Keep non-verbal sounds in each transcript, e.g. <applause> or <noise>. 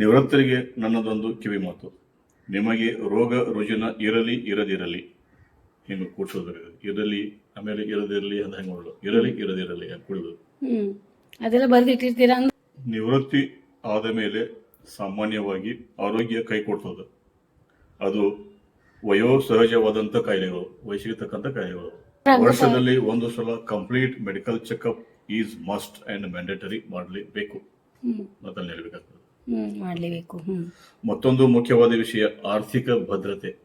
ನಿವೃತ್ತರಿಗೆ ನನ್ನದೊಂದು ಕಿವಿ ಮಾತು. ನಿಮಗೆ ರೋಗ ರುಜಿನ ಇರಲಿ ಇರದಿರಲಿ. ಹಿಂಗೆ ಕೂಡ್ಸೋದ್ರ ಇರಲಿ. ಆಮೇಲೆ ಇರದಿರಲಿ ಅಂತ ಹೆಂಗೆ ಮಾಡೋದು? ಇರಲಿ ಇರದಿರಲಿ ಅಂತ ಕುಡಿದು. ಹ್ಮ್. ಅದೆಲ್ಲ ಬರ್ದಿಟ್ಟಿರ್ತೀರಾ ನಿವೃತ್ತಿ ಆದ ಮೇಲೆ ಸಾಮಾನ್ಯವಾಗಿ ಆರೋಗ್ಯ ಕೈ ಕೊಡ್ತದೆ ಅದು ವಯೋಸಹಜವಾದಂಥ ಕಾಯಿಲೆಗಳು ವಯಸ್ಸಿಗೆ ಕಾಯಿಲೆಗಳು. ವರ್ಷದಲ್ಲಿ ಒಂದು ಸಲ complete medical checkup is must and mandatory ಮಾಡಲೇಬೇಕು. ಮೊದಲು ಹೇಳ್ಬೇಕಾಗ್ತದೆ. ಮಾಡ್ಲೇಬೇಕು. ಮತ್ತೊಂದು ಮುಖ್ಯವಾದ ವಿಷಯ ಆರ್ಥಿಕ ಭದ್ರತೆ.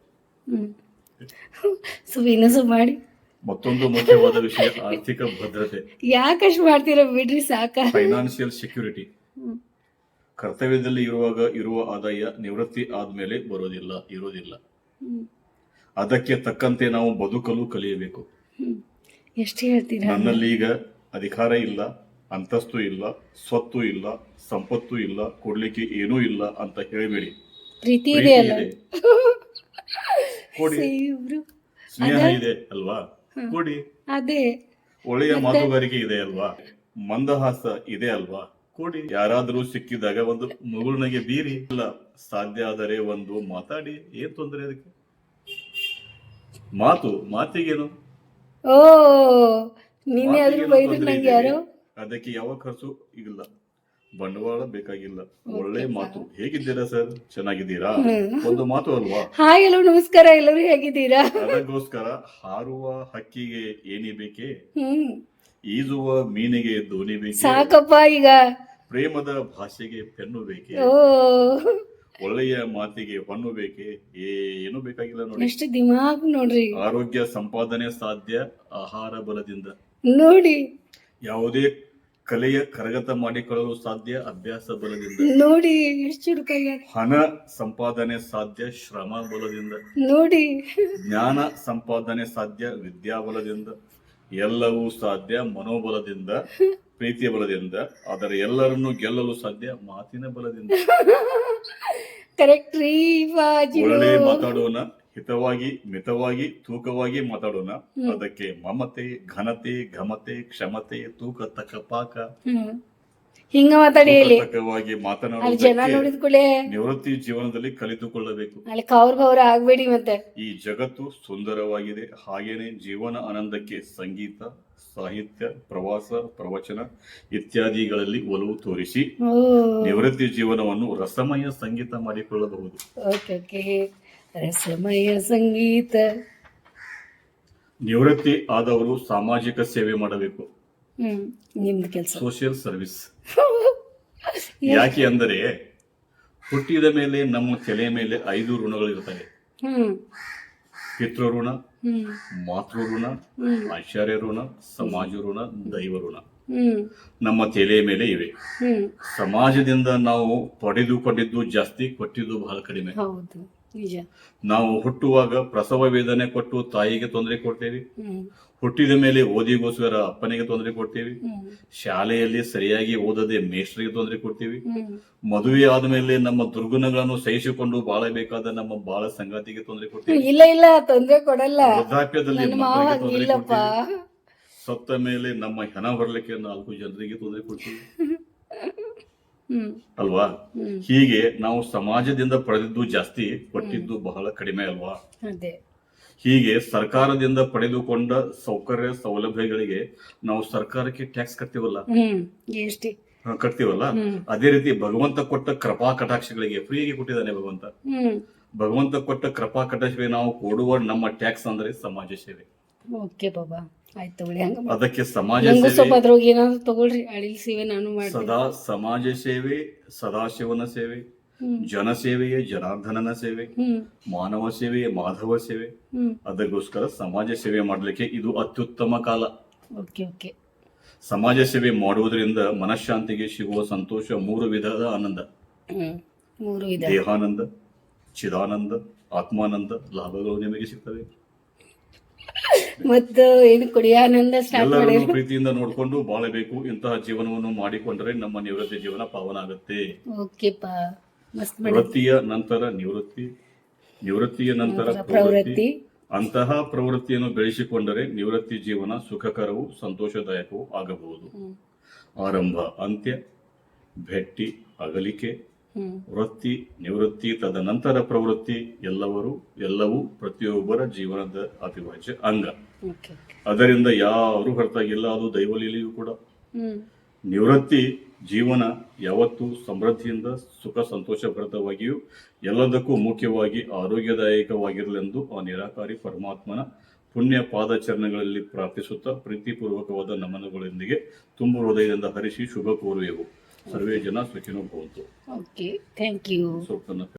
ಮಾಡಿ. ಮತ್ತೊಂದು ಮುಖ್ಯವಾದ ವಿಷಯ ಆರ್ಥಿಕ ಭದ್ರತೆ. ಯಾಕಷ್ಟು ಮಾಡ್ತೀರಾ ಬಿಡ್ರಿ ಸಾಕ. Financial security. ಕರ್ತವ್ಯದಲ್ಲಿ ಇರುವಾಗ ಇರುವ ಆದಾಯ ನಿವೃತ್ತಿ ಆದ್ಮೇಲೆ ಬರೋದಿಲ್ಲ ಇರೋದಿಲ್ಲ. ಅದಕ್ಕೆ ತಕ್ಕಂತೆ ನಾವು ಬದುಕಲು ಕಲಿಯಬೇಕು. ಎಷ್ಟು ಹೇಳ್ತೀರಾ? ನನ್ನಲ್ಲಿ ಈಗ ಅಧಿಕಾರ ಇಲ್ಲ. ಅಂತಸ್ತು ಇಲ್ಲ ಸ್ವತ್ತು ಇಲ್ಲ ಸಂಪತ್ತು ಇಲ್ಲ ಕೊಡ್ಲಿಕ್ಕೆ ಏನೂ ಇಲ್ಲ ಅಂತ ಹೇಳಬೇಡಿ. ಪ್ರೀತಿ ಇದೆ ಅಲ್ಲ? <laughs> ಕೊಡಿ. ಸ್ನೇಹ ಇದೆ ಅಲ್ವಾ? ಕೊಡಿ. ಅದೇ. ಒಳ್ಳೆಯ ಮಾತುಗಾರಿಕೆ ಇದೆ ಅಲ್ವಾ? ಮಂದಹಾಸ ಇದೆ ಅಲ್ವಾ? ಕೊಡಿ. ಯಾರಾದರೂ ಸಿಕ್ಕಿದಾಗ ಒಂದು ಮುಗುಳ್ನಗೆ ಬೀರಿ. ಇಲ್ಲ ಸಾಧ್ಯ ಆದರೆ ಒಂದು ಮಾತಾಡಿ. ಏನ್ ತೊಂದರೆ ಅದಕ್ಕೆ? ಮಾತು ಮಾತಿಗೇನು? ಓ ನಿನ್ನೆ ಆದ್ರೂ ಬೈದ್ರು ನಂಗೆ ಯಾರೋ? ಅದಕ್ಕೆ ಯಾವ ಖರ್ಚು? ಇಲ್ಲ ಬಂಡವಾಳ ಬೇಕಾಗಿಲ್ಲ. ಒಳ್ಳೆ ಮಾತು. ಹೇಗಿದ್ದೀರಾ ಸರ್? ಚೆನ್ನಾಗಿದ್ದೀರಾ? ಒಂದು ಮಾತು ಅಲ್ವಾ? ಹಾಯ್ ಎಲ್ಲೋ ನಮಸ್ಕಾರ. ಎಲ್ಲರೂ ಹೇಗಿದ್ದೀರಾ? ಅದಕ್ಕೋಸ್ಕರ ಹಾರುವ ಹಕ್ಕಿಗೆ ಏನಿ ಬೇಕೆ? ಈಜುವ ಮೀನಿಗೆ ದೋಣಿ ಬೇಕೆ? ಸಾಕಪ್ಪ ಈಗ. ಪ್ರೇಮದ ಭಾಷೆಗೆ ಪೆನ್ನು ಬೇಕೆ? ಒಳ್ಳೆಯ ಮಾತಿಗೆ ಹೊನ್ನು ಬೇಕೆ? ಏನು ಬೇಕಾಗಿಲ್ಲ ನೋಡಿ. ಎಷ್ಟು ದಿಮಾಗ್ ನೋಡ್ರಿ. ಆರೋಗ್ಯ ಸಂಪಾದನೆ ಸಾಧ್ಯ ಆಹಾರ ಬಲದಿಂದ. ನೋಡಿ. ಯಾವುದೇ ಕಲೆಯ ಕರಗತ ಮಾಡಿಕೊಳ್ಳಲು ಸಾಧ್ಯ ಅಭ್ಯಾಸ ಬಲದಿಂದ. ನೋಡಿ ಎಷ್ಟು ಹಣ ಸಂಪಾದನೆ ಸಾಧ್ಯ ಶ್ರಮ ಬಲದಿಂದ. ನೋಡಿ. ಜ್ಞಾನ ಸಂಪಾದನೆ ಸಾಧ್ಯ ವಿದ್ಯಾಬಲದಿಂದ ಎಲ್ಲವೂ ಸಾಧ್ಯ ಮನೋಬಲದಿಂದ ಪ್ರೀತಿಯ ಬಲದಿಂದ. ಆದರೆ ಎಲ್ಲರನ್ನು ಗೆಲ್ಲಲು ಸಾಧ್ಯ ಮಾತಿನ ಬಲದಿಂದ. <laughs> ಕರೆಕ್ಟ್ ರೀ ಬಾಜಿ ಒಳ್ಳೆ ಮಾತಾಡೋಣ. ಹಿತವಾಗಿ ಮಿತವಾಗಿ ತೂಕವಾಗಿ ಮಾತಾಡೋಣ. ಅದಕ್ಕೆ ಮಮತೆ ಘನತೆ ಘಮತೆ ಕ್ಷಮತೆ ತೂಕ ತಕ್ಕ ಪಾಕ ಹಿಂಗ ಮಾತಾಡಿ ಹೇಳಿ ತೂಕತಕ್ಕವಾಗಿ ಅಲ್ಲಿ ಜನ ಮಾತನಾಡುವುದಕ್ಕೆ ನೋಡಿದ ಕೂಡಲೇ ನಿವೃತ್ತಿ ಜೀವನದಲ್ಲಿ ಕಲಿತುಕೊಳ್ಳಬೇಕು. ಅಲ್ಲಿ ಕವ್ರ ಭವ್ರ ಆಗ್ಬೇಡಿ ಮತ್ತೆ. ಈ ಜಗತ್ತು ಸುಂದರವಾಗಿದೆ. ಹಾಗೇನೆ ಜೀವನ ಆನಂದಕ್ಕೆ ಸಂಗೀತ ಸಾಹಿತ್ಯ ಪ್ರವಾಸ ಪ್ರವಚನ ಇತ್ಯಾದಿಗಳಲ್ಲಿ ಒಲವು ತೋರಿಸಿ ಓ. ನಿವೃತ್ತಿ ಜೀವನವನ್ನು ರಸಮಯ ಸಂಗೀತ ಮಾಡಿಕೊಳ್ಳಬಹುದು. Okay okay. ರಸಮಯ ಸಂಗೀತ. ನಿವೃತ್ತಿ ಆದವರು ಸಾಮಾಜಿಕ ಸೇವೆ ಮಾಡಬೇಕು. ಹ್ಮ್ ನಿಮ್ದು ಕೆಲಸ. ಸೋಷಿಯಲ್ ಸರ್ವಿಸ್ ಯಾಕೆ ಅಂದರೆ ಹುಟ್ಟಿದ ಮೇಲೆ ನಮ್ಮ ತಲೆಯ ಮೇಲೆ ಐದು ಋಣಗಳಿರ್ತವೆ ಹ್ಮ್. ಪಿತೃ ಋಣ ಹ್ಮ್. ಮಾತೃ ಋಣ ಆಚಾರ್ಯ ಋಣ ಸಮಾಜ ಋಣ ದೈವ ಋಣ. ಹ್ಮ್. ನಮ್ಮ ತಲೆಯ ಮೇಲೆ ಇವೆ. ಹ್ಮ್. ಸಮಾಜದಿಂದ ನಾವು ಪಡೆದುಕೊಂಡಿದ್ದು ಜಾಸ್ತಿ ಕೊಟ್ಟಿದ್ದು ಬಹಳ ಕಡಿಮೆ. ಹೌದು. ನಿಜ ನಾವು ಹುಟ್ಟುವಾಗ ಪ್ರಸವ ವೇದನೆ ಕೊಟ್ಟು ತಾಯಿಗೆ ತೊಂದರೆ ಕೊಡ್ತೇವೆ. ಹುಟ್ಟಿದ ಮೇಲೆ ಓದಿಗೋಸ್ಕರ ಅಪ್ಪನಿಗೆ ತೊಂದರೆ ಕೊಡ್ತೀವಿ. ಶಾಲೆಯಲ್ಲಿ ಸರಿಯಾಗಿ ಓದದೆ ಮೇಷ್ಟ್ರಿಗೆ ತೊಂದರೆ ಕೊಡ್ತೀವಿ. ಮದುವೆ ಆದ್ಮೇಲೆ ನಮ್ಮ ದುರ್ಗುಣಗಳನ್ನು ಸಹಿಸಿಕೊಂಡು ಬಾಳಬೇಕಾದ ನಮ್ಮ ಬಾಳ ಸಂಗಾತಿಗೆ ತೊಂದರೆ ಕೊಡ್ತೀವಿ. ಇಲ್ಲ ಇಲ್ಲ ತೊಂದರೆ ಕೊಡಲ್ಲ. ವೃದ್ಧಾಪ್ಯದಲ್ಲಿ ತೊಂದರೆ ಕೊಡ್ತೀವಿ. ಸತ್ತ ಮೇಲೆ ನಮ್ಮ ಹೆಣ ಹೊರಲಿಕ್ಕೆ ನಾಲ್ಕು ಜನರಿಗೆ ತೊಂದರೆ ಕೊಡ್ತೀವಿ. <laughs> ಅಲ್ವಾ? ಹೀಗೆ ನಾವು ಸಮಾಜದಿಂದ ಪಡೆದಿದ್ದು ಜಾಸ್ತಿ ಕೊಟ್ಟಿದ್ದು ಬಹಳ ಕಡಿಮೆ ಅಲ್ವಾ? ಹೀಗೆ ಸರ್ಕಾರದಿಂದ ಪಡೆದುಕೊಂಡ ಸೌಕರ್ಯ ಸೌಲಭ್ಯಗಳಿಗೆ ನಾವು ಸರ್ಕಾರಕ್ಕೆ ಟ್ಯಾಕ್ಸ್ ಕಟ್ತೀವಲ್ಲ? ಕಟ್ತೀವಲ್ಲ? ಅದೇ ರೀತಿ ಭಗವಂತ ಕೊಟ್ಟ ಕೃಪಾ ಕಟಾಕ್ಷಗಳಿಗೆ ಫ್ರೀಗೆ ಕೊಟ್ಟಿದ್ದಾನೆ ಭಗವಂತ. ಭಗವಂತ ಕೊಟ್ಟ ಕೃಪಾ ಕಟಾಕ್ಷಗಳಿಗೆ ನಾವು ಕೊಡುವ ನಮ್ಮ ಟ್ಯಾಕ್ಸ್ ಅಂದ್ರೆ ಸಮಾಜ ಸೇವೆ. ಓಕೆ ಬಾಬಾ ಆಯ್ತು ತಗೊಳ್ಳಿ ಹಂಗ ಅದಕ್ಕೆ ಸಮಾಜ ನಂಗೂ ಸ್ವಲ್ಪ ಸೇವೆ ಅದ್ರೊಳಗೆ ಏನಾದ್ರು ತಗೊಳ್ರಿ ಅಳಿಲ್ ಸೇವೆ ನಾನು ಮಾಡ್ತೀನಿ. ಸದಾ ಸಮಾಜ ಸೇವೆ ಸದಾಶಿವನ ಸೇವೆ ಜನ ಸೇವೆಯೇ ಜನಾರ್ದನನ ಸೇವೆ ಹ್ಮ್. ಮಾನವ ಸೇವೆಯೇ ಮಾಧವ ಸೇವೆ. ಹ್ಮ್. ಅದಕ್ಕೋಸ್ಕರ ಸಮಾಜ ಸೇವೆ ಮಾಡಲಿಕ್ಕೆ ಇದು ಅತ್ಯುತ್ತಮ ಕಾಲ. Okay okay. ಸಮಾಜ ಸೇವೆ ಮಾಡುವುದರಿಂದ ಮನಃಶಾಂತಿಗೆ ಸಿಗುವ ಸಂತೋಷ ಮೂರು ವಿಧದ ಆನಂದ. ಹ್ಮ್. ಮೂರು ವಿಧ. ದೇಹಾನಂದ ಚಿದಾನಂದ ಆತ್ಮಾನಂದ ಲಾಭಗಳು ನಿಮಗೆ ಸಿಗ್ತವೆ. ಮತ್ತು ಏನು ಕುಡಿಯಾನಂದ ಸ್ಟಾರ್ಟ್ ಎಲ್ಲರನ್ನು ಪ್ರೀತಿಯಿಂದ ನೋಡಿಕೊಂಡು ಬಾಳಬೇಕು. ಇಂತಹ ಜೀವನವನ್ನು ಮಾಡಿಕೊಂಡರೆ ನಮ್ಮ ನಿವೃತ್ತಿ ಜೀವನ ಪಾವನ ಆಗುತ್ತೆ. ಓಕೆಪ್ಪ ಮಸ್ತ್ ಮಾಡಿ ವೃತ್ತಿಯ ನಂತರ ನಿವೃತ್ತಿ ನಿವೃತ್ತಿಯ ನಂತರ ಪ್ರವೃತ್ತಿ. ಪ್ರವೃತ್ತಿ. ಅಂತಹ ಪ್ರವೃತ್ತಿಯನ್ನು ಬೆಳೆಸಿಕೊಂಡರೆ ನಿವೃತ್ತಿ ಜೀವನ ಸುಖಕರವೂ ಸಂತೋಷದಾಯಕವೂ ಆಗಬಹುದು. ಆರಂಭ ಅಂತ್ಯ ಭೆಟ್ಟಿ ಅಗಲಿಕೆ ವೃತ್ತಿ ನಿವೃತ್ತಿ ತದನಂತರ ಪ್ರವೃತ್ತಿ ಎಲ್ಲವರು ಎಲ್ಲವೂ ಪ್ರತಿಯೊಬ್ಬರ ಜೀವನದ ಅವಿಭಾಜ್ಯ ಅಂಗ. ಅದರಿಂದ ಯಾರು ಹೊರತಾಗಿಲ್ಲ ಅದು ದೈವಲೀಲೆಯೂ ಕೂಡ. ನಿವೃತ್ತಿ ಜೀವನ ಯಾವತ್ತೂ ಸಮೃದ್ಧಿಯಿಂದ ಸುಖ ಸಂತೋಷ ಭರಿತವಾಗಿಯೂ ಎಲ್ಲದಕ್ಕೂ ಮುಖ್ಯವಾಗಿ ಆರೋಗ್ಯದಾಯಕವಾಗಿರಲೆಂದು ಆ ನಿರಾಕಾರಿ ಪರಮಾತ್ಮನ ಪುಣ್ಯ ಪಾದಚರಣಗಳಲ್ಲಿ ಪ್ರಾರ್ಥಿಸುತ್ತಾ ಪ್ರೀತಿಪೂರ್ವಕವಾದ ನಮನಗಳೊಂದಿಗೆ ತುಂಬು ಹೃದಯದಿಂದ ಹರಿಸಿ ಶುಭ ಕೋರುವೆವು. ಸರ್ವೇ ಜನ ಸುಖಿನೋ ಭವಂತು. ಓಕೆ ಥ್ಯಾಂಕ್ ಯು ಸ್ವಲ್ಪ